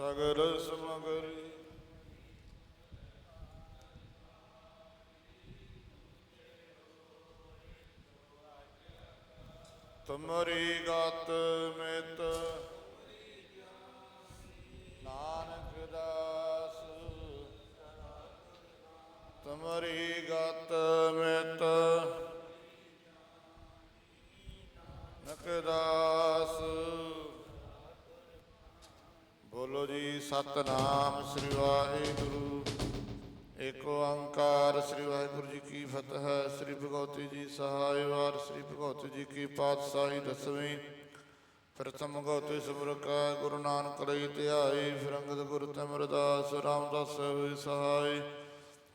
ਸਗਲ ਸਮਗਰੀ। ਤੁਮਰੀ ਗਤ ਸਤਨਾਮ ਸ੍ਰੀ ਵਾਹਿਗੁਰੂ। ਏਕ ਓੰਕਾਰ ਸ੍ਰੀ ਵਾਹਿਗੁਰੂ ਜੀ ਕੀ ਫਤਿਹ। ਸ੍ਰੀ ਭਗਵਤੀ ਜੀ ਸਹਾਇ ਵਾਰ ਸ੍ਰੀ ਭਗਵਤੀ ਜੀ ਕੀ ਪਾਤਸ਼ਾਹੀ ਦਸਵੀਂ। ਪ੍ਰਥਮ ਭਗਵਤੀ ਸੁਬਰਕਾ ਗੁਰੂ ਨਾਨਕ ਲਈ ਧਿਆਈ ਫਿਰੰਗਦ ਗੁਰ ਤਮਰਦਾਸ ਰਾਮਦਾਸ ਹੋਈ ਸਹਾਇ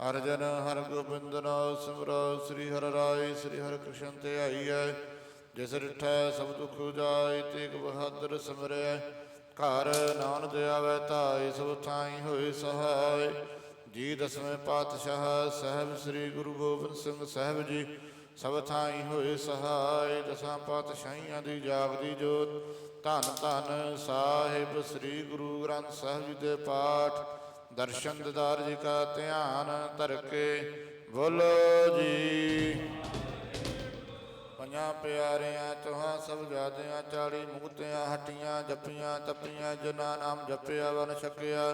ਅਰਜਨ ਹਰ ਗੋਬਿੰਦ ਨਾਮ ਸਿਮਰੋ, ਸ੍ਰੀ ਹਰਿ ਰਾਏ, ਸ੍ਰੀ ਹਰਿ ਕ੍ਰਿਸ਼ਨ ਧਿਆਈਐ ਜਿਸ ਰਿਠਾ ਸਭ ਦੁਖ ਜਾਏ ਤੇਗ ਬਹਾਦਰ ਸਿਮਰਿਐ। ਘਰ ਨਾਨਕ ਆਵੈ ਧਾਈ, ਸਭ ਥਾਈ ਹੋਏ ਸਹਾਇ ਜੀ ਦਸਵੇਂ ਪਾਤਸ਼ਾਹ ਸਾਹਿਬ ਸ੍ਰੀ ਗੁਰੂ ਗੋਬਿੰਦ ਸਿੰਘ ਸਾਹਿਬ ਜੀ, ਸਭ ਥਾਈ ਹੋਏ ਸਹਾਇ ਦਸਾਂ ਪਾਤਸ਼ਾਹੀਆਂ ਦੀ ਜਾਗਦੀ ਜੋਤ। ਧੰਨ ਧੰਨ ਸਾਹਿਬ ਸ੍ਰੀ ਗੁਰੂ ਗ੍ਰੰਥ ਸਾਹਿਬ ਜੀ ਦੇ ਪਾਠ। ਦਰਸ਼ਨ ਦਿਦਾਰ ਜੀ ਕਾ ਧਿਆਨ ਧਰ ਕੇ ਬੋਲੋ ਜੀ। ਪੰਜਾਂ ਪਿਆਰਿਆਂ ਚੋਹਾਂ ਸਭ ਜਾਦਿਆਂ, ਚਾਲੀ ਮੁਕਤਿਆਂ ਹਟੀਆਂ ਜੱਪੀਆਂ ਤਪੀਆਂ, ਜਿਨ੍ਹਾਂ ਨਾਮ ਜਪਿਆ, ਵਨ ਛਕਿਆ।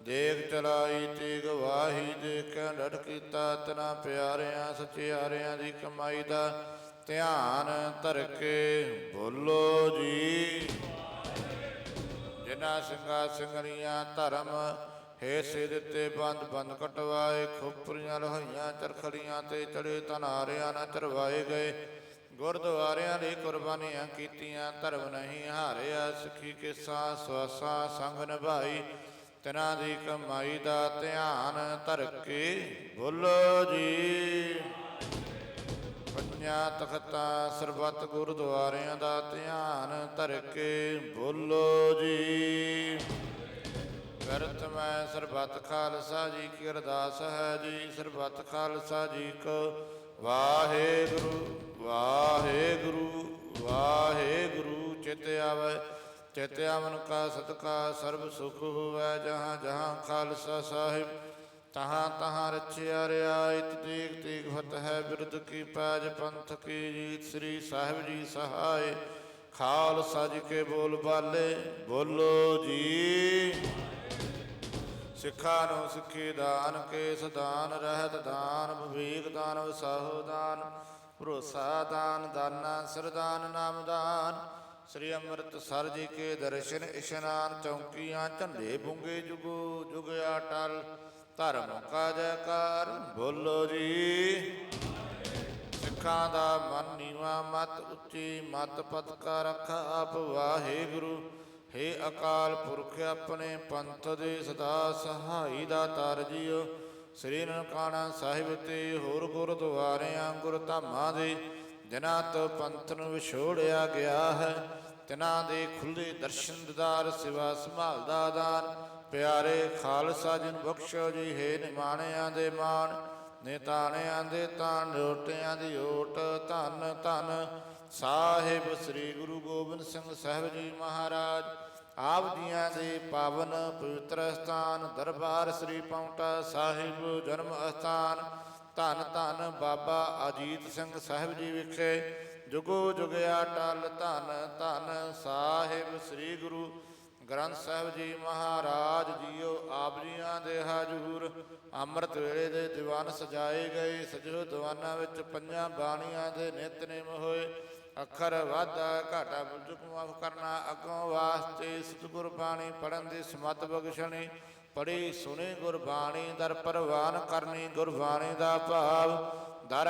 ਦੇਖ ਚਲਾਈ, ਤੀਗ ਵਾਹੀ, ਦੇਖਿਆ ਡਟ ਕੀਤਾ, ਤਨਾ ਪਿਆਰਿਆਂ, ਸਚਿਆਰਿਆਂ ਦੀ ਕਮਾਈ ਦਾ ਧਿਆਨ ਧਰ ਕੇ ਬੋਲੋ ਜੀ। ਜਿਨ੍ਹਾਂ ਸਿੰਘਾਂ ਸਿੰਘਣੀਆਂ ਧਰਮ ਹੇ ਸੇ ਦਿੱਤੇ, ਬੰਦ ਬੰਦ ਕਟਵਾਏ, ਖੋਪਰੀਆਂ ਲਹਾਈਆਂ ਚਰਖੜੀਆਂ ਤੇ ਚੜੇ ਤਨਾਰਿਆਂ ਨਾ ਚਰਵਾਏ ਗਏ। ਗੁਰਦੁਆਰਿਆਂ ਲਈ ਕੁਰਬਾਨੀਆਂ ਕੀਤੀਆਂ, ਧਰਮ ਨਹੀਂ ਹਾਰਿਆ, ਸਿੱਖੀ ਕੇ ਸਾਹ ਸਵਾਸਾਂ ਸੰਗ ਨਿਭਾਈ, ਤਿਨਾਂ ਦੀ ਕਮਾਈ ਦਾ ਧਿਆਨ ਧਰ ਕੇ ਬੋਲੋ ਜੀ। ਪੰਜਾਂ ਤਖਤਾਂ ਸਰਬੱਤ ਗੁਰਦੁਆਰਿਆਂ ਦਾ ਧਿਆਨ ਧਰ ਕੇ ਬੋਲੋ ਜੀ। ਕਰਤ ਮੈਂ ਸਰਬੱਤ ਖਾਲਸਾ ਜੀ ਕੀ ਅਰਦਾਸ ਹੈ ਜੀ, ਸਰਬੱਤ ਖਾਲਸਾ ਜੀ ਕੋ ਵਾਹਿਗੁਰੂ ਵਾਹਿਗੁਰੂ ਵਾਹਿਗੁਰੂ, ਚਿਤ ਆਵੈ, ਚਿਤ ਆਵਨ ਕਾ ਸਦਕਾ ਸਰਬ ਸੁਖ ਹੋਵੈ, ਜਹਾਂ ਜਹਾਂ ਖਾਲਸਾ ਸਾਹਿਬ। ਤਹਾਂ ਤਹਾਂ ਰਚਿਆ ਰਿਆਇਤ ਦੇਖ ਦੇਖ ਹੈ ਬਿਰਦ ਕੀ ਪੈਜ ਪੰਥ ਕੀ ਜੀਤ ਸ੍ਰੀ ਸਾਹਿਬ ਜੀ ਸਹਾਇ ਖਾਲਸਾ ਜੀ ਕੇ ਬੋਲ ਬਾਲੇ, ਬੋਲੋ ਜੀ। ਸਿੱਖਾਂ ਨੂੰ ਸਿੱਖੀ ਦਾਨ ਕੇ ਸਦਾਨ ਰਹਿਤ ਦਾਨ, ਵਿਵੇਕ ਦਾਨ, ਵਸਾਹੋ ਦਾਨ, ਭਰੋਸਾ ਦਾਨ, ਦਾਨਾ ਸਰਦਾਨ ਨਾਮ ਦਾਨ। ਸ੍ਰੀ ਅੰਮ੍ਰਿਤਸਰ ਜੀ ਕੇ ਦਰਸ਼ਨ ਇਸ਼ਨਾਨ ਚੌਂਕੀਆਂ, ਝੰਡੇ ਬੁੰਗੇ ਜੁਗੋ ਜੁਗ ਅਟਲ ਧਰਮ ਕਾ ਜੈਕਾਰ, ਬੋਲੋ ਜੀ। ਸਿੱਖਾਂ ਦਾ ਮਨ ਨੀਵਾ, ਮਤ ਉੱਚੀ, ਮਤ ਪਤ ਕਾ ਰਖ ਆਪ ਵਾਹਿਗੁਰੂ। ਹੇ ਅਕਾਲ ਪੁਰਖ ਆਪਣੇ ਪੰਥ ਦੇ ਸਦਾ ਸਹਾਈ ਦਾ ਤਰ ਜੀਓ। ਸ੍ਰੀ ਨਨਕਾਣਾ ਸਾਹਿਬ ਤੇ ਹੋਰ ਗੁਰਦੁਆਰਿਆਂ, ਗੁਰਧਾਮਾਂ ਦੇ ਜਿਨ੍ਹਾਂ ਤੋਂ ਪੰਥ ਨੂੰ ਵਿਛੋੜਿਆ ਗਿਆ ਹੈ। ਤਿਨਾਂ ਦੇ ਖੁੱਲੇ ਦਰਸ਼ਨ ਦਿਦਾਰ, ਸਿਵਾ ਸੰਭਾਲਦਾ ਦਾਨ। ਪਿਆਰੇ ਖਾਲਸਾ ਜੀ ਬਖਸ਼ੋ ਜੀ, ਹੈ ਨਿਮਾਣਿਆਂ ਦੇ ਮਾਣ। ਨੇਤਾਣਿਆਂ ਦੇ ਤਾਣ ਰੋਟਿਆਂ ਦੀ ਓਟ, ਧਨ ਧਨ। ਸਾਹਿਬ ਸ੍ਰੀ ਗੁਰੂ ਗੋਬਿੰਦ ਸਿੰਘ ਸਾਹਿਬ ਜੀ ਮਹਾਰਾਜ, ਆਪ ਜੀਆਂ ਦੇ ਪਾਵਨ ਪਵਿੱਤਰ ਸਥਾਨ, ਦਰਬਾਰ ਸ੍ਰੀ ਪੌਂਟਾ ਸਾਹਿਬ ਜਨਮ ਅਸਥਾਨ, ਧੰਨ ਧੰਨ ਬਾਬਾ ਅਜੀਤ ਸਿੰਘ ਸਾਹਿਬ ਜੀ ਵਿਖੇ ਜੁਗੋ ਜੁਗਿਆ ਟਲ ਧੰਨ ਧੰਨ ਸਾਹਿਬ ਸ੍ਰੀ ਗੁਰੂ ਗ੍ਰੰਥ ਸਾਹਿਬ ਜੀ ਮਹਾਰਾਜ ਜੀਓ, ਆਪ ਜੀਆਂ ਦੇ ਹਾਜ਼ੂਰ। ਅੰਮ੍ਰਿਤ ਵੇਲੇ ਦੇ ਦੀਵਾਨ ਸਜਾਏ ਗਏ, ਸਜੋ ਦੀਵਾਨਾਂ ਵਿੱਚ ਪੰਜਾਂ ਬਾਣੀਆਂ ਦੇ ਨਿਤਨੇਮ ਹੋਏ। ਅੱਖਰ ਵਾਧਾ, ਘਾਟਾ ਬੁਝੁਕ ਮਾਫ ਕਰਨਾ, ਅੱਗੋਂ ਵਾਸਤੇ ਸਤਿਗੁਰ ਬਾਣੀ ਪੜਨ ਦੀ ਸਮਤ ਬਖਸ਼ਣੀ ਪੜੀ ਸੁਣੀ ਗੁਰਬਾਣੀ, ਦਰ ਪਰਵਾਨ ਕਰਨੀ ਗੁਰਬਾਣੀ ਦਾ ਭਾਵ। ਦਰ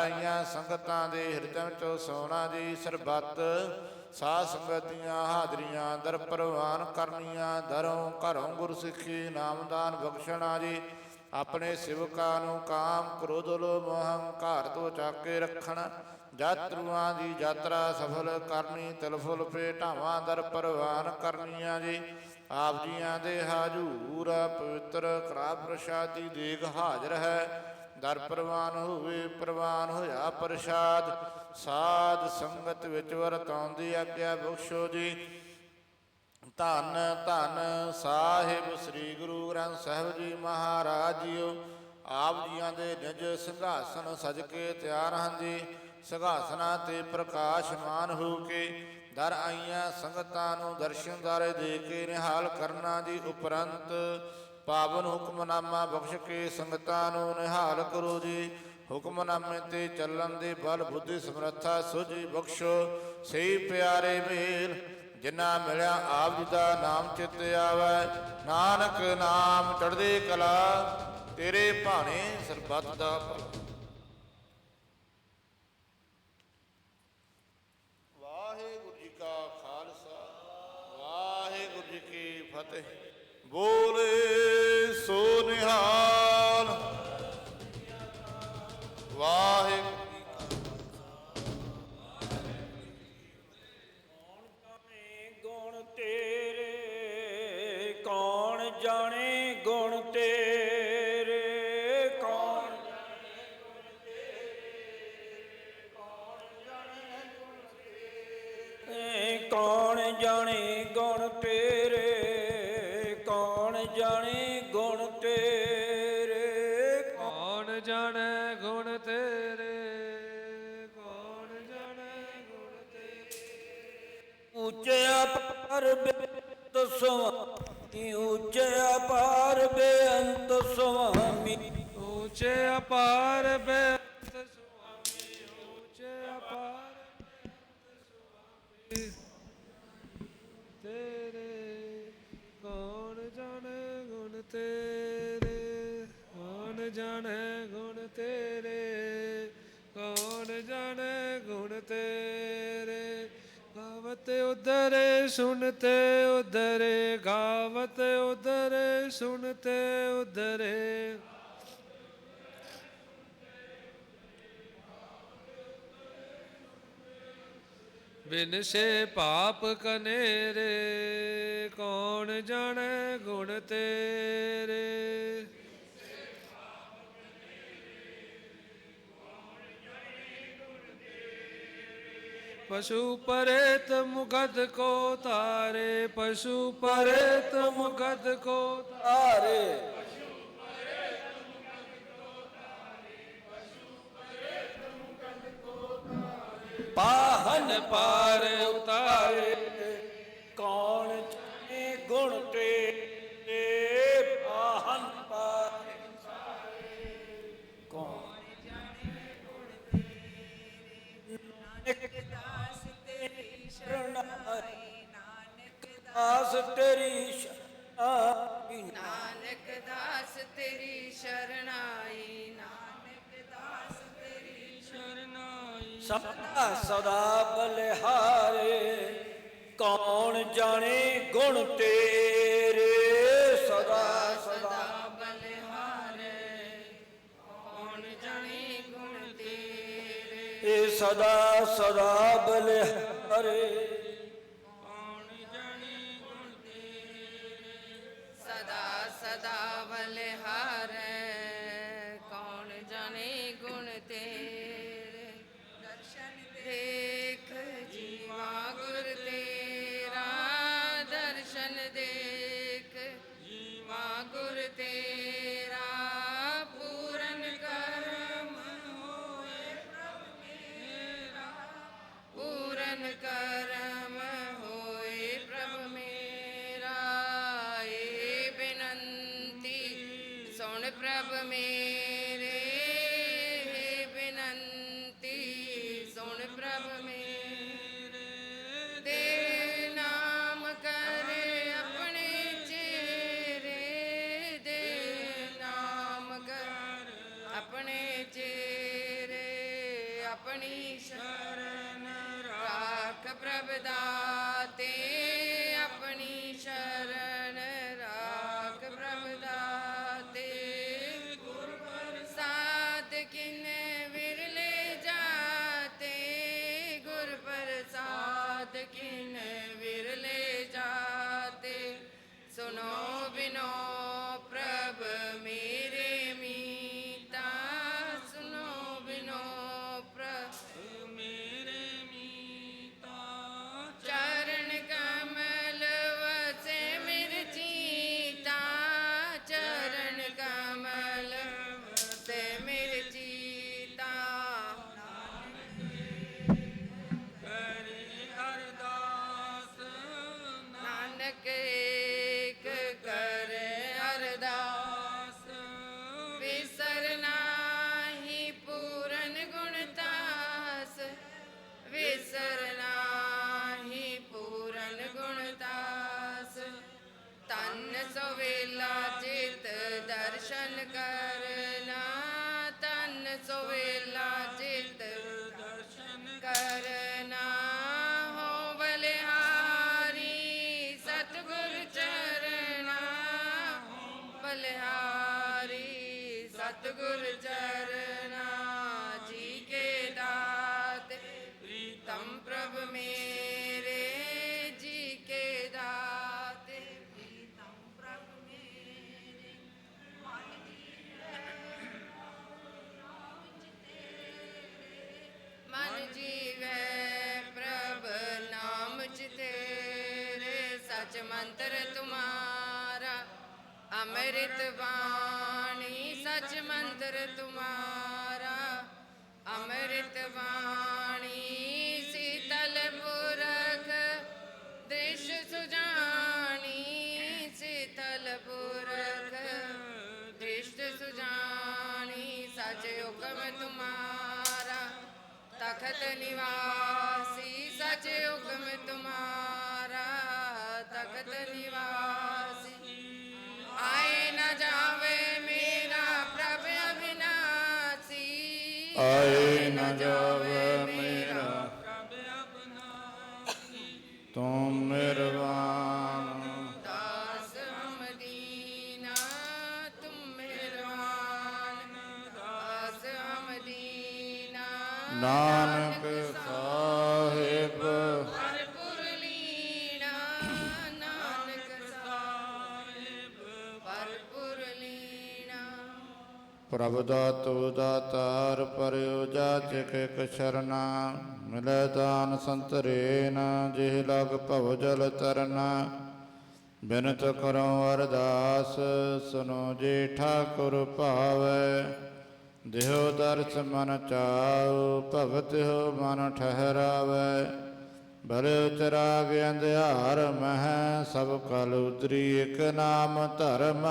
ਸੰਗਤਾਂ ਦੇ ਹਿਰਦਿਆਂ ਵਿੱਚੋਂ ਸੋਨਾ ਜੀ ਸਰਬੱਤ, ਸਾਧ ਸੰਗਤੀਆਂ ਹਾਜ਼ਰੀਆਂ ਦਰ ਪਰਵਾਨ ਕਰਨੀਆਂ, ਦਰੋਂ ਘਰੋਂ ਗੁਰਸਿੱਖੀ ਨਾਮਦਾਨ ਬਖਸ਼ਣਾ ਜੀ। ਆਪਣੇ ਸਿਵਕਾਂ ਨੂੰ ਕਾਮ, ਕ੍ਰੋਧ, ਲੋਭ ਹੰਕਾਰ ਤੋਂ ਚੱਕ ਕੇ ਰੱਖਣ ਯਾਤਰੂਆਂ ਦੀ ਯਾਤਰਾ ਸਫਲ ਕਰਨੀ ਤਿਲਫੁਲ ਭੇਟਾਵਾਂ ਦਰ ਪਰਵਾਨ ਕਰਨੀਆਂ ਜੀ। ਆਪ ਜੀਆਂ ਦੇ ਹਾਜ਼ੂਰ ਪਵਿੱਤਰ ਕੜਾ ਪ੍ਰਸ਼ਾਦੀ ਦੇਗ ਹਾਜ਼ਰ ਹੈ। ਦਰ ਪ੍ਰਵਾਨ ਹੋਵੇ, ਪ੍ਰਵਾਨ ਹੋਇਆ ਪ੍ਰਸ਼ਾਦ। ਸਾਧ ਸੰਗਤ ਵਿੱਚ ਵਰਤਾਉਂਦੀ ਆਗਿਆ ਬਖਸ਼ੋ ਜੀ। ਧੰਨ ਧੰਨ ਸਾਹਿਬ ਸ੍ਰੀ ਗੁਰੂ ਗ੍ਰੰਥ ਸਾਹਿਬ ਜੀ ਮਹਾਰਾਜ ਜੀਓ। ਆਪ ਜੀਆਂ ਦੇ ਨਿਜ ਸਿੰਘਾਸਨ ਸਜ ਕੇ ਤਿਆਰ ਹਨ ਜੀ। ਸਿੰਘਾਸਨਾਂ ਤੇ ਪ੍ਰਕਾਸ਼ਮਾਨ ਹੋ ਕੇ ਦਰ ਆਈਆਂ ਸੰਗਤਾਂ ਨੂੰ ਦਰਸ਼ਨ ਦਰਸ਼ਨਦਾਰੇ ਦੇ ਕੇ ਨਿਹਾਲ ਕਰਨਾ ਜੀ ਉਪਰੰਤ ਪਾਵਨ ਹੁਕਮਨਾਮਾ ਬਖਸ਼ ਕੇ ਸੰਗਤਾਂ ਨੂੰ ਨਿਹਾਲ ਕਰੋ ਜੀ। ਹੁਕਮਨਾਮੇ ਤੇ ਚੱਲਣ ਦੇ ਬਲ ਬੁੱਧੀ ਸਮਰੱਥਾ ਸੁਝੀ ਬਖਸ਼ੋ। ਸਹੀ ਪਿਆਰੇ ਮੇਲ ਜਿਨ੍ਹਾਂ ਮਿਲਿਆ ਆਪ ਜੀ ਦਾ ਨਾਮ ਚਿੱਤ ਆਵੈ। ਨਾਨਕ ਨਾਮ ਚੜ੍ਹਦੀ ਕਲਾ, ਤੇਰੇ ਭਾਣੇ ਸਰਬੱਤ ਦਾ ਭਲਾ ਵਾਹਿਗੁਰੂ ਜੀ ਕਾ ਖਾਲਸਾ ਵਾਹਿਗੁਰੂ ਜੀ ਕੀ ਫਤਿਹ। ਬੋਲੇ ਸੋ ਨਿਹਾਲ। ਵਾਹਿਗੁਰੂ ਬਿਨਸ਼ੇ ਪਾਪ ਕਨੇਰੇ, ਕੌਣ ਜਾਣੈ ਗੁਣ ਤੇਰੇ? ਪਸ਼ੂ ਪਰੇਤ ਮੁਗਦ ਕੋ ਤਾਰੇ ਪਸ਼ੂ ਪਰੇਤ ਮੁਗਦ ਕੋ ਤਾਰੇ ਨਾਨਕ ਆਸ ਤੇਰੀ ਸ਼ਾਹੀ ਨਾਨਕ ਦਾਸ ਤੇਰੀ ਸ਼ਰਣਾਈ ਨਾਨਕ ਦਾਸ ਤੇਰੀ ਸ਼ਰਨਾਈ ਸਦਾ ਸਦਾ ਬਲਿਹਾਰੇ ਕੌਣ ਜਾਣੇ ਗੁਣ ਤੇਰੇ ਸਦਾ ਸਦਾ ਸਦਾ ਬਲਿਹਾਰੇ ਕੌਣ ਜਾਣੇ ਗੁਣ ਤੇਰੇ ਇਹ ਸਦਾ ਸਦਾ ਪ੍ਰਭ ਮੇਰੇ ਸੁਨੋ ਵੇਲਾ ਚਿਤ ਦਰਸ਼ਨ ਕਰ। ਅੰਮ੍ਰਿਤ ਬਾਣੀ, ਸਚ ਮੰਦਰ ਤੁਮਾਰਾ। ਅੰਮ੍ਰਿਤ ਬਾਣੀ, ਸੀਤਲ ਪੁਰਖ, ਦ੍ਰਿਸ਼ ਸੁਜਾਣੀ, ਸੀਤਲ ਪੁਰਖ, ਦ੍ਰਿਸ਼ ਸੁਜਾਣੀ, ਸਚ ਹੁਕਮ ਤੁਮਾਰਾ। ਤਖਤ ਨਿਵਾਸ ਨਾਨਕ ਸਾਹਿਬ। ਭਰਪੁਰ ਲੀਣਾ ਨਾਨਕ ਸਾਹਿਬ। ਭਰਪੁਰ ਲੀਣਾ। ਪ੍ਰਭ ਦਾਤੁ ਦਾਤਾਰ ਪਰਿਉ ਜਾਚਕ ਮਿਲੈ ਦਾਨ ਜਿਹ ਲਗ ਭਵ ਜਲ ਤਰਨਾ। ਬਿਨਤ ਕਰੋ ਅਰਦਾਸ ਸੁਨੋ ਜੀ ਠਾਕੁਰ ਭਾਵੈ। ਦੇਹੁ ਦਰਸ ਮਨ ਚਾਉ, ਭਗਤ ਹੋ ਮਨ ਠਹਿਰਾਵੈ। ਬਲ ਚਰਾਗ ਅੰਧਿਆਰ ਮਹਿ, ਸਭ ਕਲ ਉਤਰੀ ਇਕ ਨਾਮ ਧਰਮ।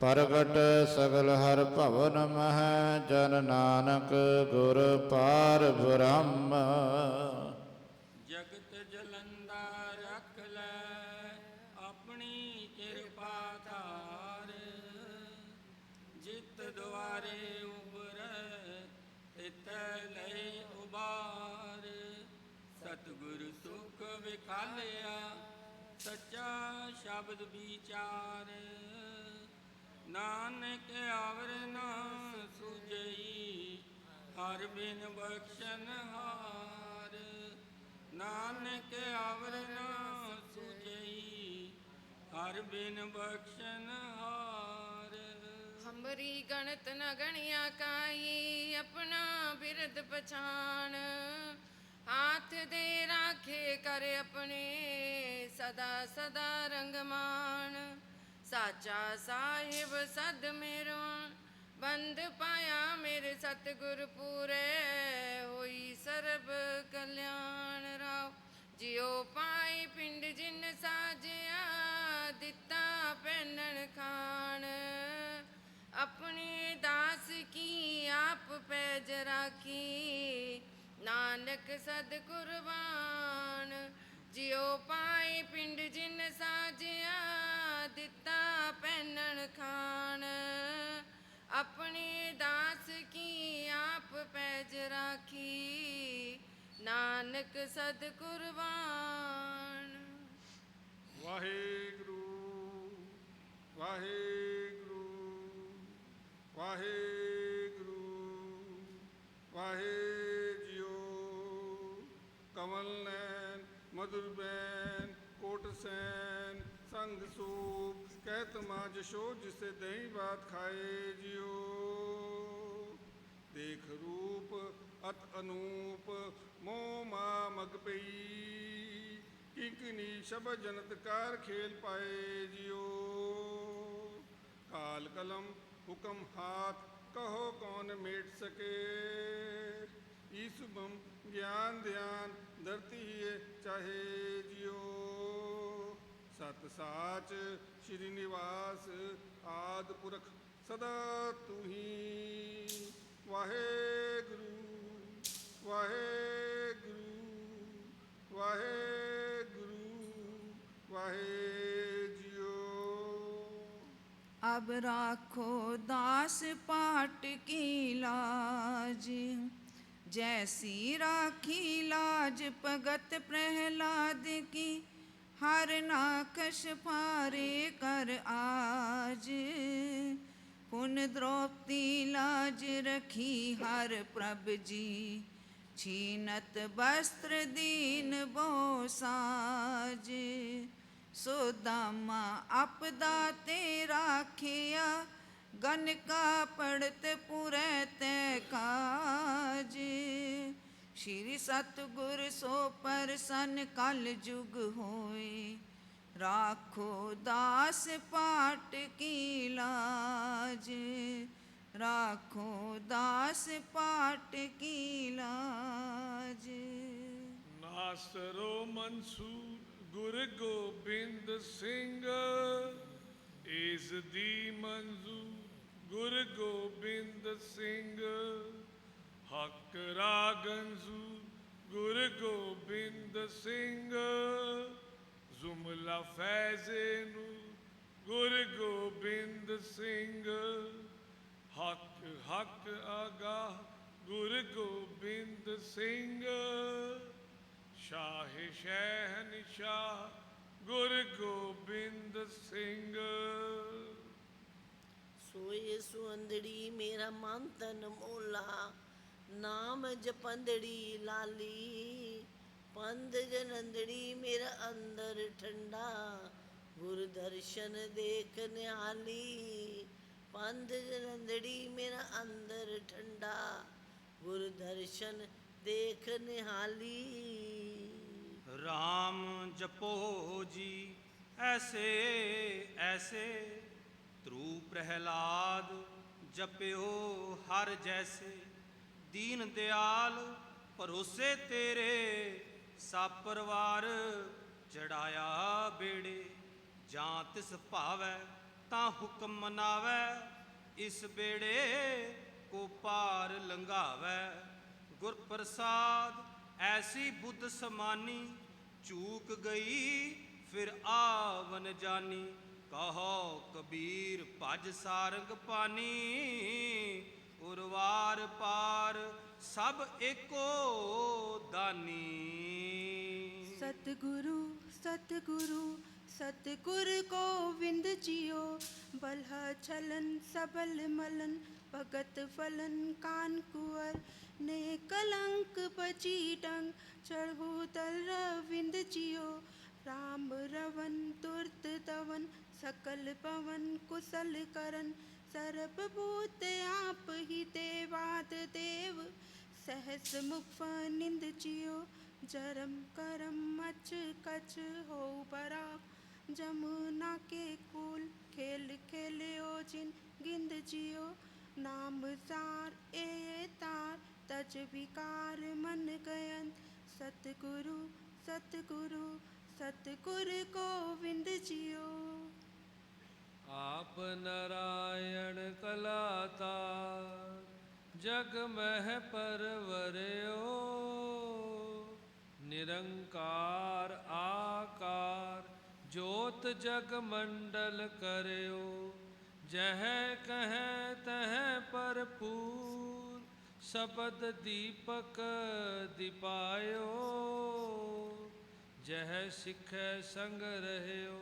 ਪ੍ਰਗਟ ਸਗਲ ਹਰ ਭਵਨ ਮਹਿ, ਜਨ ਨਾਨਕ ਗੁਰ ਪਾਰ ਬ੍ਰਹਮ। ਜਿਤ ਦੁਆਰੇ ਉਬਰੈ ਤਿਤੈ ਲੈ ਉਬਾਰ ਸਤਿਗੁਰ ਸੁਖ ਵਿਖਾਲਿਆ, ਸੱਚਾ ਸ਼ਬਦ ਵਿਚਾਰ। ਨਾਨਕ ਆਵਰ ਨਾ ਸੁਜਈ ਹਰ ਬਿਨ ਬਖਸ਼ਨ ਹਾਰ। ਨਾਨਕ ਆਵਰ ਨਾ ਸੁਜਈ ਹਰ ਬਿਨ ਬਖਸ਼ਨ ਹਾਰ। ਅੰਬਰੀ ਗਣਤ ਨ ਗਣਿਆ ਕਾਈ, ਆਪਣਾ ਬਿਰਦ ਪਛਾਣ। ਹਾਥ ਦੇ ਰਾਖੇ ਕਰ ਆਪਣੇ, ਸਦਾ ਸਦਾ ਰੰਗਮਾਨ ਸਾਚਾ ਸਾਹਿਬ ਸਦ ਮੇਰੋ, ਬੰਦ ਪਾਇਆ ਮੇਰੇ ਸਤਿਗੁਰ ਪੂਰੇ। ਹੋਈ ਸਰਬ ਕਲਿਆਣ ਰਾਓ, ਜਿਉ ਪਾਈ ਪਿੰਡ ਜਿਨ ਸਾਜਿਆ, ਦਿੱਤਾ ਪਹਿਨਣ ਖਾਣ। ਆਪਣੇ ਦਾਸ ਕੀ ਆਪ ਪੈਜ ਰਾਖੀ ਨਾਨਕ ਸਦ ਕੁਰਬਾਨ ਜਿਉ ਪਾਈ ਪਿੰਡ ਜਿਨ ਸਾਜਿਆ ਦਿੱਤਾ ਪਹਿਨਣ ਖਾਣ ਆਪਣੇ ਦਾਸ ਕੀ ਆਪ ਪੈਜ ਰਾਖੀ ਨਾਨਕ ਸਦ ਕੁਰਬਾਨ ਵਾਹਿਗੁਰੂ ਵਾਹਿਗੁਰੂ ਵਾਹਿਗੁਰੂ ਵਾਹਿਜਿਓ ਕਮਲ ਨੈਣ ਮధుਰ ਬੈਨ ਕੋਟ ਸੈਨ ਸੰਗ ਸੂਪ, ਕਹਿਤ ਮਾ ਜਸ਼ੋ ਜਿਸੇ ਦਹੀਂ ਬਾਤ ਖਾਏ ਜਿਓ ਦੇਖ ਰੂਪ ਅਤ ਅਨੂਪ, ਮੋਹ ਮਾ ਮਗ ਪਈ, ਕਿੰਕਨੀ ਸ਼ਬਦ ਜਨਤ ਕਾਰ ਖੇਲ ਪਾਏ ਜਿਓ ਕਾਲ ਕਲਮ ਹੁਕਮ ਹਾਥ ਕਹੋ ਕੌਣ ਮੇਟ ਸਕੇ ਈਸੁਬਮ ਗਿਆਨ ਧਿਆਨ ਧਰਤੀ ਹੈ ਚਾਹੇ ਜਿਓ ਸਤ ਸਾਚ ਸ਼੍ਰੀ ਨਿਵਾਸ ਆਦ ਪੁਰਖ ਸਦਾ ਤੁਹੀ ਵਾਹਿਗੁਰੂ ਵਾਹਿਗੁਰੂ ਵਾਹਿਗੁਰੂ ਵਾਹਿਜਿਓ अब राखो दास पाट की लाज जैसी राखी लाज भगत प्रहलाद की हर नाकश फारे कर आज पुन द्रौपदी लाज रखी हर प्रभ जी छीनत वस्त्र दीन बो साज ਸੋ ਆਪਦਾ ਤੇ ਰਾਖਿਆ, ਗਨ ਕਾ ਪੜਤ ਪੁਰੈ ਤੈ ਕਾਜ। ਸ਼੍ਰੀ ਸਤਿਗੁਰ ਸੋ ਪਰਸਨ ਕਲ ਜੁਗ ਹੋਏ, ਰਾਖੋ ਦਾਸ ਪਾਟ ਕੀ ਲਾਜ। ਰਾਖੋ ਦਾਸ ਪਾਟ ਕੀ ਲਾਜ। ਨਾਸਰੋ ਮਨਸੂਰ ਗੁਰ ਗੋਬਿੰਦ ਸਿੰਘ, ਇਸ ਦੀ ਮਨਜ਼ੂਰ ਗੁਰ ਗੋਬਿੰਦ ਸਿੰਘ। ਹੱਕ ਰਾਗੰਜ਼ੂ ਗੁਰ ਗੋਬਿੰਦ ਸਿੰਘ। ਜ਼ੁਮਲਾ ਫੈਜ਼ੇ ਨੂੰ ਗੁਰ ਗੋਬਿੰਦ ਸਿੰਘ। ਹੱਕ ਹੱਕ ਆਗਾ ਗੁਰ ਗੋਬਿੰਦ ਸਿੰਘ। ਸ਼ਾਹ ਸ਼ਹਿਨਸ਼ਾਹ ਗੁਰ ਗੋਬਿੰਦ ਸਿੰਘ। ਸੋਏ ਸੁੰਦੜੀ ਮੇਰਾ ਮਨ ਤਨ ਮੋਲਾ, ਨਾਮ ਜਪੰਦੜੀ ਲਾਲੀ। ਪੰਦ ਜਨੰਦੜੀ ਮੇਰਾ ਅੰਦਰ ਠੰਡਾ ਗੁਰ ਦਰਸ਼ਨ ਦੇਖ ਨਿਹਾਲੀ। ਪੰਦ ਜਨੰਦੜੀ ਮੇਰਾ ਅੰਦਰ ਠੰਡਾ ਗੁਰ ਦਰਸ਼ਨ ਦੇਖ ਨਿਹਾਲੀ। ਰਾਮ ਜਪੋ ਜੀ, ਐਸੇ ਐਸੇ। ਧਰੂ ਪ੍ਰਹਿਲਾਦ, ਜਪਿਓ ਹਰ ਜੈਸੇ। ਦੀਨ ਦਿਆਲ, ਭਰੋਸੇ ਤੇਰੇ ਸਭ ਪਰਿਵਾਰ ਚੜਾਇਆ ਬੇੜੇ। ਜਾਂ ਤਿਸ ਭਾਵੈ, ਤਾਂ ਹੁਕਮ ਮਨਾਵੈ, ਇਸ ਬੇੜੇ ਕੋ ਪਾਰ ਲੰਘਾਵੈ। ਗੁਰ ਪ੍ਰਸਾਦ ਐਸੀ ਬੁੱਧ ਸਮਾਨੀ ਚੂਕ ਗਈ, ਫਿਰ ਆਵਨ ਜਾਨੀ। ਕਹੋ ਕਬੀਰ, ਭਜ ਸਾਰੰਗ ਪਾਨੀ। ਉਰਵਾਰ ਪਾਰ ਸਭ ਏਕੋ ਦਾਨੀ। ਸਤਿਗੁਰੂ ਸਤਿਗੁਰੂ ਸਤਿਗੁਰ ਗੋਵਿੰਦ ਜੀਓ, ਬਲਹ ਚਲਨ ਸਬਲ ਮਲਨ, ਭਗਤ ਫਲਨ ਕਾਨ ਕੁਵਰ। ਨੇ ਕਲੰਕ ਬਚੀ ਡੰਗ ਚੜ੍ਹੂ ਤਲ ਰਵਿੰਦ ਜੀਓ। ਰਾਮ ਰਵਨ ਤੁਰਤ ਤਵਨ, ਸਕਲ ਪਵਨ ਕੁਸਲ ਕਰਨ। ਸਰਬ ਭੂਤ ਆਪ ਹੀ ਦੇਵਾਦ ਦੇਵ। ਸਹਸ ਮੁਖ ਨਿੰਦ ਜਿਓ, ਜਰਮ ਕਰਮ ਮਚ ਕਚ ਹੋ ਬਰਾ ਜਮੁਨਾ ਕੇ ਕੂਲ ਖੇਲ ਖੇਲਿਓ ਜਿਨ ਗਿੰਦ ਜਿਓ। ਨਾਮ ਸਾਰ ਏ ਤਾਰ, ਤਜ ਵਿਕਾਰ ਮਨ ਗਯਨ ਸਤਿਗੁਰੂ ਸਤਿਗੁਰੂ, ਸਤਿਗੁਰ ਗੋਵਿੰਦ ਜਿਓ। ਆਪ ਨਰਾਇਣ ਕਲਾਤਾਰ ਜਗ ਮਹਿ ਪਰਵਰਿਓ। ਨਿਰੰਕਾਰ ਆਕਾਰ ਜੋਤ ਜਗ ਮੰਡਲ ਕਰਿਓ, ਜਹ ਕਹੈ ਤਹ ਭਰਪੂਰ, ਸ਼ਬਦ ਦੀਪਕ ਦਿਪਾਇਓ, ਜਹ ਸਿਖੈ ਸੰਗ ਰਹਿਓ,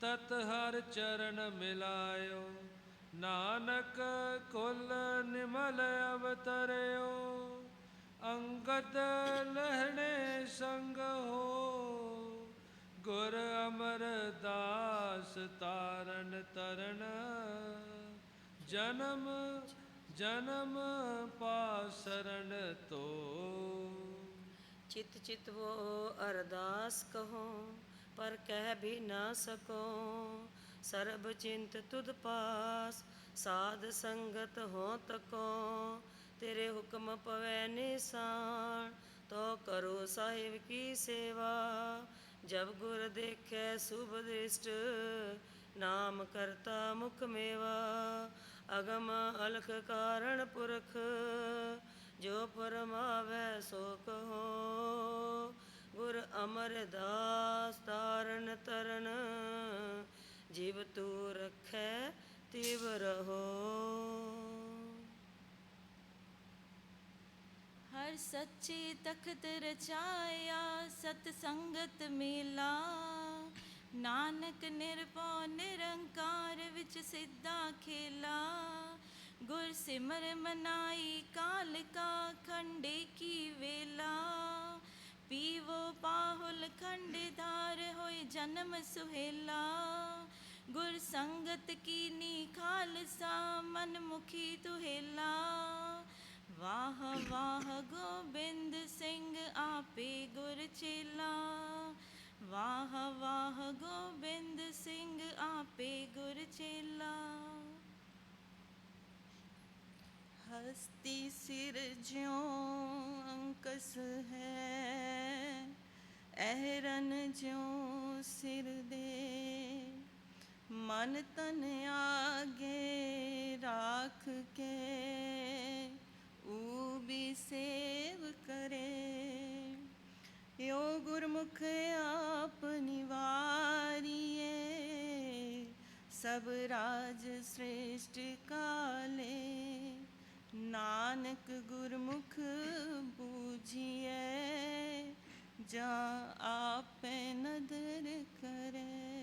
ਤਤ ਹਰ ਚਰਨ ਮਿਲਾਇਓ, ਨਾਨਕ ਕੁਲ ਨਿਮਲ ਅਵਤਰਿਓ, ਅੰਗਦ ਲਹਿਣੇ ਸੰਗ ਹੋ ਗੁਰ ਅਮਰਦਾਸ ਤਾਰਨ ਤਰਨ। ਜਨਮ ਜਨਮ ਪਾਸਰਨ ਤੋ। ਚਿਤ ਚਿਤ ਵੋ ਅਰਦਾਸ ਕਹੋ, ਪਰ ਕਹਿ ਵੀ ਨਾ ਸਕੋ। ਸਰਬ ਚਿੰਤ ਤੁਧ ਪਾਸ, ਸਾਧ ਸੰਗਤ ਹੋ ਤਕੋ। ਤੇਰੇ ਹੁਕਮ ਪਵੈ ਨਿਸਾਨ, ਤੋ ਕਰੋ ਸਾਹਿਬ ਕੀ ਸੇਵਾ। ਜਬ ਗੁਰ ਦੇਖੈ ਸੁਭਦ੍ਰਿਸ਼ਟ ਨਾਮ ਕਰਤਾ ਮੁਖ ਮੇਵਾ, ਅਗਮ ਅਲਖ ਕਾਰਣ ਪੁਰਖ, ਜੋ ਪਰਮਾਵੈ ਸੋ ਕਹੋ ਗੁਰ ਅਮਰਦਾਸ ਤਾਰਨ ਤਰਨ, ਜੀਵ ਤੂ ਰਖੈ ਤਿਵ ਰਹੋ। ਹਰ ਸੱਚੇ ਤਖਤ ਰਚਾਇਆ, ਸਤ ਸੰਗਤ ਮੇਲਾ। ਨਾਨਕ ਨਿਰਭਉ ਨਿਰੰਕਾਰ ਵਿੱਚ ਸਿੱਧਾ ਖੇਲਾ। ਗੁਰ ਸਿਮਰ ਮਨਾਈ ਕਾਲ ਕਾ ਖੰਡੇ ਕੀ ਵੇਲਾ। ਪੀਵੋ ਪਾਹੁਲ ਖੰਡੇਦਾਰ ਹੋਏ ਜਨਮ ਸੁਹੇਲਾ। ਗੁਰ ਸੰਗਤ ਕੀਨੀ ਖਾਲਸਾ ਮਨ ਮੁਖੀ ਤੁਹੇਲਾ ਵਾਹ ਵਾਹ, ਗੋਬਿੰਦ ਸਿੰਘ ਆਪੇ ਗੁਰ ਚੇਲਾ। ਵਾਹ ਵਾਹ, ਗੋਬਿੰਦ ਸਿੰਘ ਆਪੇ ਗੁਰ ਚੇਲਾ। ਹਸਤੀ ਸਿਰ ਜਿਉ ਅੰਕਸ ਹੈ ਅਹਰਨ ਜਿਉ ਸਿਰ ਦੇ। ਮਨ ਤਨ ਆਗੇ ਰਾਖ ਕੇ ਊਬੀ ਸੇਵ ਕਰੇ। ਯੋ ਗੁਰਮੁਖ ਆਪ ਨਿਵਾਰੀਏ। ਸਭ ਰਾਜ ਸ੍ਰੇਸ਼ਟ ਕਾਲੇ। ਨਾਨਕ ਗੁਰਮੁਖ ਬੂਝੀਏ। ਜਾ ਆਪੇ ਨਦਰ ਕਰੇ।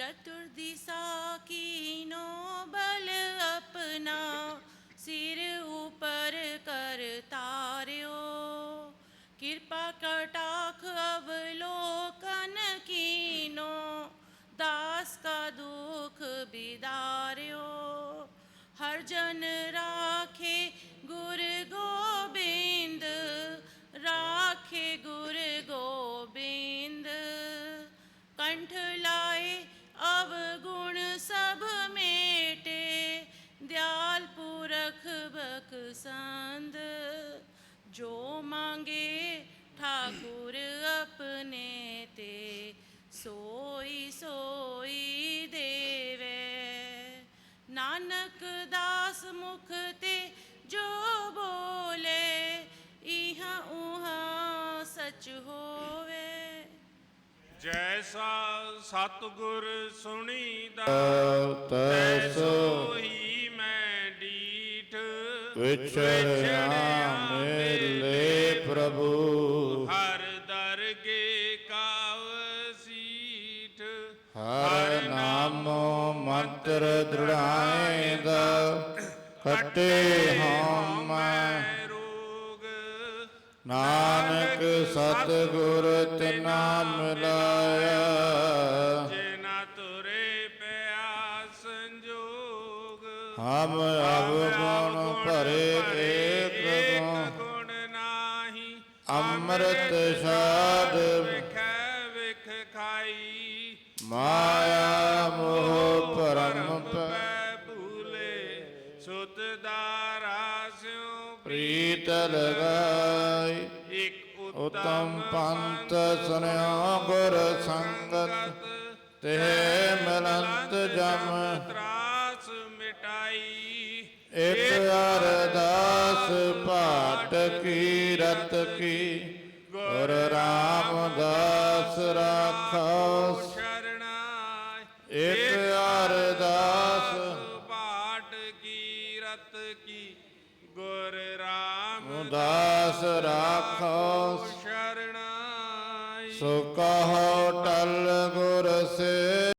ਚਤੁਰ ਦਿਸਾ ਕੀਨੋ ਬਲ ਆਪਣਾ ਸਿਰ ਉਪਰ ਕਰ ਤਾਰਿਓ ਕਿਰਪਾ ਕਟਾਖ ਅਵਲੋਕਨ ਕੀਨੋ ਦਾਸ ਕਾ ਦੁਖ ਬਿਦਾਰਿਓ ਹਰ ਜਨ ਰਾਖੇ ਜੋ ਮੰਗੇ ਠਾਕੁਰ ਆਪਣੇ ਤੇ ਸੋਈ ਸੋਈ ਦੇਵੇ। ਨਾਨਕ ਦਾਸ ਮੁਖ ਤੇ ਜੋ ਬੋਲੇ ਇਹਾ ਉਹਾ ਸਚ ਹੋਵੇ। ਜੈਸਾ ਸਤਗੁਰ ਸੁਣੀਦਾ ਤੈਸੋ ਹੀ ਵਿਚਰਿਆ ਮੇਲੇ ਪ੍ਰਭੂ। ਹਰ ਦਰਗੇ ਕਾਵ ਸੀਠ। ਹਰ ਨਾਮੋ ਮੰਤਰ ਦ੍ਰਿੜਾਏਂਦਾ। ਕਟੇ ਹਉ ਮੈਂ ਰੋਗ। ਨਾਨਕ ਸਤਿਗੁਰ ਤਿਨਾ ਮਿਲਾਇਆ। ਜਿਨਾ ਤੁਰੇ ਪਿਆ ਸੰਜੋਗ। ਹਮ ਖਾਈ ਮਾਇਆ ਮੋਹ ਭਰਮ ਪੈ ਭੂਲੇ ਸੁਤ ਦਾਰਾ ਸਿਉ ਪ੍ਰੀਤ ਲਗਾਈ। ਇਕ ਉਤਮ ਪੰਥ ਸੁਨਿਓ ਗੁਰ ਸੰਗਤ ਤੇ ਮਿਲੰਤ ਜਮ ਤਰਾਸ ਮਿਟਾਈ। ਇਕ ਅਰਦਾਸ ਪਾਟ ਕੀ ਰਤ ਕੀ। ਗੁਰ ਰਾਮਦਾਸ ਰਾਖੋ। ਸ਼ਰਣਾਈ ਇਕ ਅਰਦਾਸ। ਪਾਟ ਕੀ ਰਤ ਕੀ। ਗੁਰ ਰਾਮ ਦਾਸ ਰਾਖੋ। ਸ਼ਰਣਾਈ ਸੋ ਕਹੋ ਟਲ ਗੁਰ